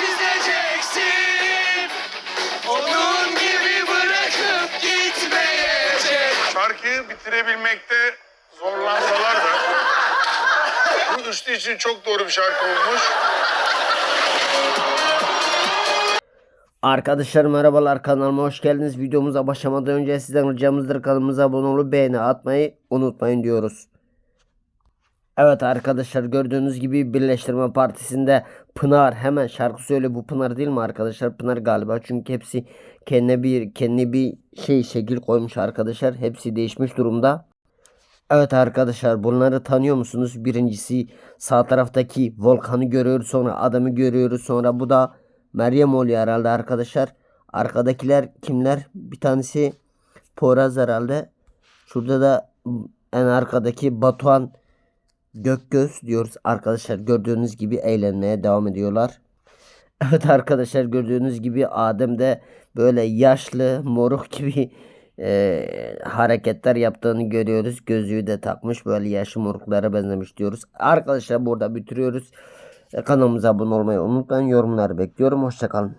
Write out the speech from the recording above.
çizeceksin Onun gibi bırakıp gitmeyecek Şarkıyı bitirebilmekte zorlansalar da Bu üçlü için çok doğru bir şarkı olmuş. Arkadaşlar merhabalar kanalıma hoş geldiniz. Videomuza başlamadan önce sizden ricamızdır kanalımıza abone olup beğeni atmayı unutmayın diyoruz. Evet arkadaşlar gördüğünüz gibi Birleştirme Partisi'nde Pınar hemen şarkı söyle bu Pınar değil mi arkadaşlar? Pınar galiba çünkü hepsi kendine bir kendine bir şey şekil koymuş arkadaşlar. Hepsi değişmiş durumda. Evet arkadaşlar bunları tanıyor musunuz? Birincisi sağ taraftaki volkanı görüyoruz sonra adamı görüyoruz sonra bu da Meryem oluyor herhalde arkadaşlar. Arkadakiler kimler? Bir tanesi Poraz herhalde. Şurada da en arkadaki Batuhan Gökgöz diyoruz arkadaşlar. Gördüğünüz gibi eğlenmeye devam ediyorlar. Evet arkadaşlar gördüğünüz gibi Adem de böyle yaşlı moruk gibi e, hareketler yaptığını görüyoruz. Gözlüğü de takmış böyle yaşlı moruklara benzemiş diyoruz. Arkadaşlar burada bitiriyoruz. E, Kanalımıza abone olmayı unutmayın. Yorumları bekliyorum. Hoşçakalın.